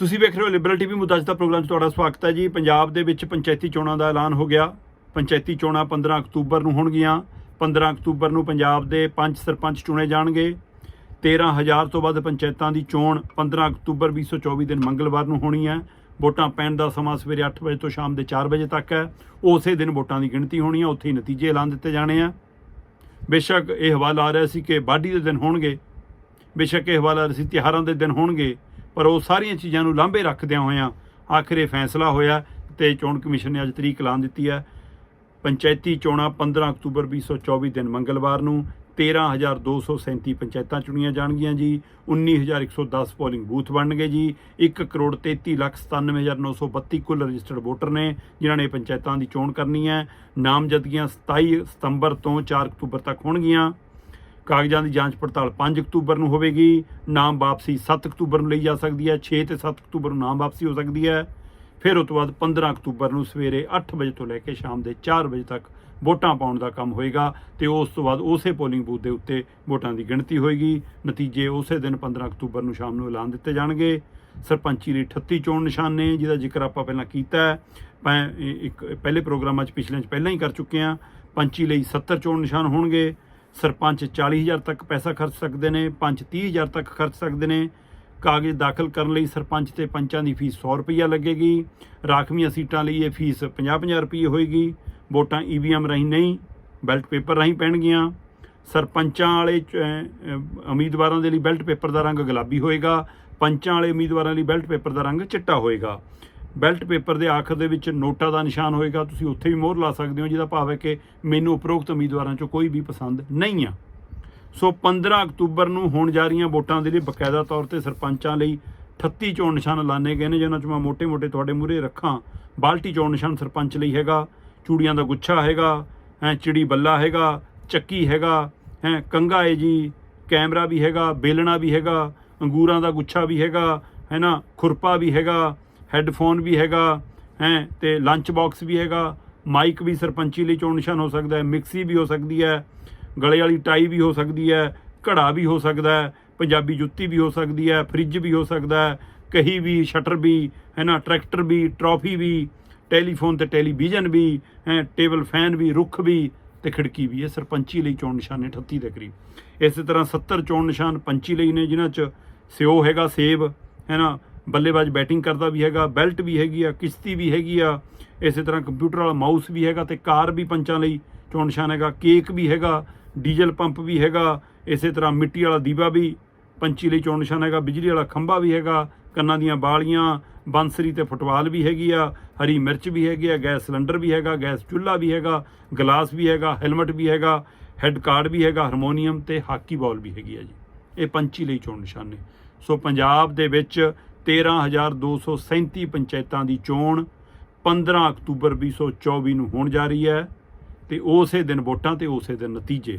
ਤੁਸੀਂ ਵੇਖ ਰਹੇ ਹੋ ਲਿਬਰਲ ਟੀਵੀ ਮੁੱਦਾ ਅੱਜ ਪ੍ਰੋਗਰਾਮ 'ਚ ਤੁਹਾਡਾ ਸਵਾਗਤ ਹੈ ਜੀ। ਪੰਜਾਬ ਦੇ ਵਿੱਚ ਪੰਚਾਇਤੀ ਚੋਣਾਂ ਦਾ ਐਲਾਨ ਹੋ ਗਿਆ। ਪੰਚਾਇਤੀ ਚੋਣਾਂ 15 ਅਕਤੂਬਰ ਨੂੰ ਹੋਣਗੀਆਂ। 15 ਅਕਤੂਬਰ ਨੂੰ ਪੰਜਾਬ ਦੇ ਪੰਜ ਸਰਪੰਚ ਚੁਣੇ ਜਾਣਗੇ। 13000 ਤੋਂ ਵੱਧ ਪੰਚਾਇਤਾਂ ਦੀ ਚੋਣ 15 ਅਕਤੂਬਰ 2024 ਦਿਨ ਮੰਗਲਵਾਰ ਨੂੰ ਹੋਣੀ ਹੈ। ਵੋਟਾਂ ਪੈਣ ਦਾ ਸਮਾਂ ਸਵੇਰੇ 8 ਵਜੇ ਤੋਂ ਸ਼ਾਮ ਦੇ 4 ਵਜੇ ਤੱਕ ਹੈ। ਉਸੇ ਦਿਨ ਵੋਟਾਂ ਦੀ ਗਿਣਤੀ ਹੋਣੀ ਹੈ। ਉੱਥੇ ਹੀ ਨਤੀਜੇ ਐਲਾਨ ਦਿੱਤੇ ਜਾਣੇ ਆ। ਬੇਸ਼ੱਕ ਇਹ ਹਵਾਲਾ ਆ ਰਿਹਾ ਸੀ ਕਿ ਬਾਡੀ ਦੇ ਦਿਨ ਹੋਣਗੇ। ਬੇਸ਼ੱਕ ਇਹ ਹਵਾਲਾ ਆ ਰਿਹਾ ਸੀ ਤਿਉਹਾਰਾਂ ਦੇ ਦਿਨ ਹੋਣਗੇ। ਪਰ ਉਹ ਸਾਰੀਆਂ ਚੀਜ਼ਾਂ ਨੂੰ ਲਾਂਭੇ ਰੱਖਦਿਆਂ ਹੋਇਆਂ ਆਖਿਰ ਇਹ ਫੈਸਲਾ ਹੋਇਆ ਤੇ ਚੋਣ ਕਮਿਸ਼ਨ ਨੇ ਅੱਜ ਤਰੀਕ ਐਲਾਨ ਦਿੱਤੀ ਹੈ। ਪੰਚਾਇਤੀ ਚੋਣਾਂ 15 ਅਕਤੂਬਰ 2024 ਦਿਨ ਮੰਗਲਵਾਰ ਨੂੰ 13237 ਪੰਚਾਇਤਾਂ ਚੁਣੀਆਂ ਜਾਣਗੀਆਂ ਜੀ 19110 ਪੋਲਿੰਗ ਬੂਥ ਬਣਨਗੇ ਜੀ 1 ਕਰੋੜ 33 ਲੱਖ 97932 ਕੁੱਲ ਰਜਿਸਟਰਡ ਵੋਟਰ ਨੇ, ਜਿਨ੍ਹਾਂ ਨੇ ਪੰਚਾਇਤਾਂ ਦੀ ਚੋਣ ਕਰਨੀ ਹੈ। ਨਾਮਜ਼ਦਗੀਆਂ 27 ਸਤੰਬਰ ਤੋਂ 4 ਅਕਤੂਬਰ ਤੱਕ ਹੋਣਗੀਆਂ। ਕਾਗਜ਼ਾਂ ਦੀ ਜਾਂਚ ਪੜਤਾਲ 5 ਅਕਤੂਬਰ ਨੂੰ ਹੋਵੇਗੀ, ਨਾਮ ਵਾਪਸੀ 7 ਅਕਤੂਬਰ ਨੂੰ ਲਈ ਜਾ ਸਕਦੀ ਹੈ 6 ਤੇ 7 ਅਕਤੂਬਰ ਨੂੰ ਨਾਮ ਵਾਪਸੀ ਹੋ ਸਕਦੀ ਹੈ। ਫਿਰ ਉਸ ਤੋਂ ਬਾਅਦ 15 ਅਕਤੂਬਰ ਨੂੰ ਸਵੇਰੇ 8 ਵਜੇ ਤੋਂ ਲੈ ਕੇ ਸ਼ਾਮ ਦੇ 4 ਵਜੇ ਤੱਕ ਵੋਟਾਂ ਪਾਉਣ ਦਾ ਕੰਮ ਹੋਏਗਾ ਤੇ ਉਸ ਤੋਂ ਬਾਅਦ ਉਸੇ ਪੋਲਿੰਗ ਬੂਥ ਦੇ ਉੱਤੇ ਵੋਟਾਂ ਦੀ ਗਿਣਤੀ ਹੋਏਗੀ। ਨਤੀਜੇ ਉਸੇ ਦਿਨ 15 ਅਕਤੂਬਰ ਨੂੰ ਸ਼ਾਮ ਨੂੰ ਐਲਾਨ ਦਿੱਤੇ ਜਾਣਗੇ। ਸਰਪੰਚੀ ਲਈ 38 ਚੋਣ ਨਿਸ਼ਾਨ ਨੇ ਜਿਹਦਾ ਜ਼ਿਕਰ ਆਪਾਂ ਪਹਿਲਾਂ ਕੀਤਾ ਹੈ ਮੈਂ ਇੱਕ ਪਹਿਲੇ ਪ੍ਰੋਗਰਾਮਾਂ 'ਚ ਪਿਛਲੇ 'ਚ ਪਹਿਲਾਂ ਹੀ ਕਰ ਚੁੱਕੇ ਹਾਂ। ਪੰਚੀ ਲਈ 70 ਚੋਣ ਨਿਸ਼ਾਨ ਹੋਣਗੇ। ਸਰਪੰਚ 40000 ਤੱਕ ਪੈਸਾ ਖਰਚ ਸਕਦੇ ਨੇ, ਪੰਚ 30000 ਤੱਕ ਖਰਚ ਸਕਦੇ ਨੇ। ਕਾਗਜ਼ ਦਾਖਲ ਕਰਨ ਲਈ ਸਰਪੰਚ ਤੇ ਪੰਚਾਂ ਦੀ ਫੀਸ 100 ਰੁਪਈਆ ਲੱਗੇਗੀ। ਰਾਖਵੀਆਂ ਸੀਟਾਂ ਲਈ ਇਹ ਫੀਸ 50-50 ਰੁਪਏ ਹੋਏਗੀ। ਵੋਟਾਂ ਈਵੀਐਮ ਰਾਹੀਂ ਨਹੀਂ, ਬੈਲਟ ਪੇਪਰ ਰਾਹੀਂ ਪੈਣਗੀਆਂ। ਸਰਪੰਚਾਂ ਵਾਲੇ ਚ- ਉਮੀਦਵਾਰਾਂ ਦੇ ਲਈ ਬੈਲਟ ਪੇਪਰ ਦਾ ਰੰਗ ਗੁਲਾਬੀ ਹੋਏਗਾ। ਪੰਚਾਂ ਵਾਲੇ ਉਮੀਦਵਾਰਾਂ ਲਈ ਬੈਲਟ ਪੇਪਰ ਦਾ ਰੰਗ ਚਿੱਟਾ ਹੋਏਗਾ। ਬੈਲਟ ਪੇਪਰ ਦੇ ਆਖਰ ਦੇ ਵਿੱਚ ਨੋਟਾ ਦਾ ਨਿਸ਼ਾਨ ਹੋਏਗਾ, ਤੁਸੀਂ ਉੱਥੇ ਵੀ ਮੋਹਰ ਲਾ ਸਕਦੇ ਹੋ, ਜਿਹਦਾ ਭਾਵ ਹੈ ਕਿ ਮੈਨੂੰ ਉਪਰੋਕਤ ਉਮੀਦਵਾਰਾਂ ਚੋਂ ਕੋਈ ਵੀ ਪਸੰਦ ਨਹੀਂ ਆ। ਸੋ 15 ਅਕਤੂਬਰ ਨੂੰ ਹੋਣ ਜਾ ਰਹੀਆਂ ਵੋਟਾਂ ਦੇ ਲਈ ਬਕਾਇਦਾ ਤੌਰ ਤੇ ਸਰਪੰਚਾਂ ਲਈ 38 ਚੋਣ ਨਿਸ਼ਾਨ ਐਲਾਨੇ ਗਏ ਨੇ, ਜਿਨ੍ਹਾਂ 'ਚ ਮੈਂ ਮੋٹے-ਮੋٹے ਤੁਹਾਡੇ ਮੂਰੇ ਰੱਖਾਂ। ਬਾਲਟੀ ਚੋਣ ਨਿਸ਼ਾਨ ਸਰਪੰਚ ਲਈ ਹੈਗਾ, ਚੂੜੀਆਂ ਦਾ ਗੁੱਛਾ ਹੈਗਾ, ਹੈ, ਚਿੜੀ ਬੱਲਾ ਹੈਗਾ, ਚੱਕੀ ਹੈਗਾ, ਹੈ ਕੰਗਾ ਏ ਜੀ, ਕੈਮਰਾ ਵੀ ਹੈਗਾ, ਬੇਲਣਾ ਵੀ ਹੈਗਾ, ਅੰਗੂਰਾਂ ਦਾ ਗੁੱਛਾ ਵੀ ਹੈਗਾ ਹੈ ਨਾ ਖੁਰਪਾ ਵੀ ਹੈਗਾ ਹੈੱਡਫੋਨ ਵੀ ਹੈਗਾ, ਹੈ, ਤੇ ਲੰਚ ਬਾਕਸ ਵੀ ਹੈਗਾ ਮਾਈਕ ਵੀ ਸਰਪੰਚੀ ਲਈ ਚੋਣ ਨਿਸ਼ਾਨ ਹੋ ਸਕਦਾ ਹੈ ਮਿਕਸੀ ਵੀ ਹੋ ਸਕਦੀ ਹੈ, ਗਲੇ ਵਾਲੀ ਟਾਈ ਵੀ ਹੋ ਸਕਦੀ ਹੈ, ਘੜਾ ਵੀ ਹੋ ਸਕਦਾ ਹੈ, ਪੰਜਾਬੀ ਜੁੱਤੀ ਵੀ ਹੋ ਸਕਦੀ ਹੈ ਫ੍ਰਿਜ ਵੀ ਹੋ ਸਕਦਾ ਹੈ, ਕਹੀ ਵੀ ਸ਼ਟਰ ਵੀ ਹੈ ਨਾ ਟਰੈਕਟਰ ਵੀ ਟਰਾਫੀ ਵੀ ਟੈਲੀਫੋਨ ਤੇ ਟੈਲੀਵਿਜ਼ਨ ਵੀ, ਹੈ ਟੇਬਲ ਫੈਨ ਵੀ, ਰੁੱਖ ਵੀ ਤੇ ਖਿੜਕੀ ਵੀ, ਇਹ ਸਰਪੰਚੀ ਲਈ ਚੋਣ ਨਿਸ਼ਾਨ ਨੇ 38 ਦੇ ਕਰੀਬ। ਇਸੇ ਤਰ੍ਹਾਂ 70 ਚੋਣ ਨਿਸ਼ਾਨ ਪੰਚੀ ਲਈ ਨੇ, ਜਿਨ੍ਹਾਂ 'ਚ ਸਿਓ ਹੈਗਾ ਸੇਬ ਹੈ ਨਾ ਬੱਲੇਬਾਜ਼ ਬੈਟਿੰਗ ਕਰਦਾ ਵੀ ਹੈਗਾ, ਬੈਲਟ ਵੀ ਹੈਗੀ ਆ, ਕਿਸ਼ਤੀ ਵੀ ਹੈਗੀ ਆ, ਇਸੇ ਤਰ੍ਹਾਂ ਕੰਪਿਊਟਰ ਵਾਲਾ ਮਾਊਸ ਵੀ ਹੈਗਾ ਤੇ ਕਾਰ ਵੀ ਪੰਚਾਂ ਲਈ ਚੋਣ ਨਿਸ਼ਾਨ ਹੈਗਾ, ਕੇਕ ਵੀ ਹੈਗਾ, ਡੀਜ਼ਲ ਪੰਪ ਵੀ ਹੈਗਾ, ਇਸੇ ਤਰ੍ਹਾਂ ਮਿੱਟੀ ਵਾਲਾ ਦੀਵਾ ਵੀ ਪੰਚੀ ਲਈ ਚੋਣ ਨਿਸ਼ਾਨ ਹੈਗਾ, ਬਿਜਲੀ ਵਾਲਾ ਖੰਭਾ ਵੀ ਹੈਗਾ, ਕੰਨਾਂ ਦੀਆਂ ਬਾਲੀਆਂ, ਬੰਸਰੀ ਤੇ ਫੁੱਟਬਾਲ ਵੀ ਹੈਗੀ ਆ, ਹਰੀ ਮਿਰਚ ਵੀ ਹੈਗੀ ਆ, ਗੈਸ ਸਿਲੰਡਰ ਵੀ ਹੈਗਾ, ਗੈਸ ਚੁੱਲ੍ਹਾ ਵੀ ਹੈਗਾ, ਗਲਾਸ ਵੀ ਹੈਗਾ, ਹੈਲਮਟ ਵੀ ਹੈਗਾ, ਹੈੱਡ ਕਾਰਡ ਵੀ ਹੈਗਾ, ਹਾਰਮੋਨੀਅਮ ਤੇ ਹਾਕੀ ਬਾਲ ਵੀ ਹੈਗੀ ਆ ਜੀ। ਇਹ ਪੰਚੀ ਲਈ ਚੋਣ ਨਿਸ਼ਾਨ ਨੇ। ਸੋ ਪੰਜਾਬ ਦੇ ਵਿੱਚ 13237 ਪੰਚਾਇਤਾਂ ਦੀ ਚੋਣ 15 ਅਕਤੂਬਰ 2024 ਨੂੰ ਹੋਣ ਜਾ ਰਹੀ ਹੈ ਤੇ ਉਸੇ ਦਿਨ ਵੋਟਾਂ ਤੇ ਉਸੇ ਦਿਨ ਨਤੀਜੇ।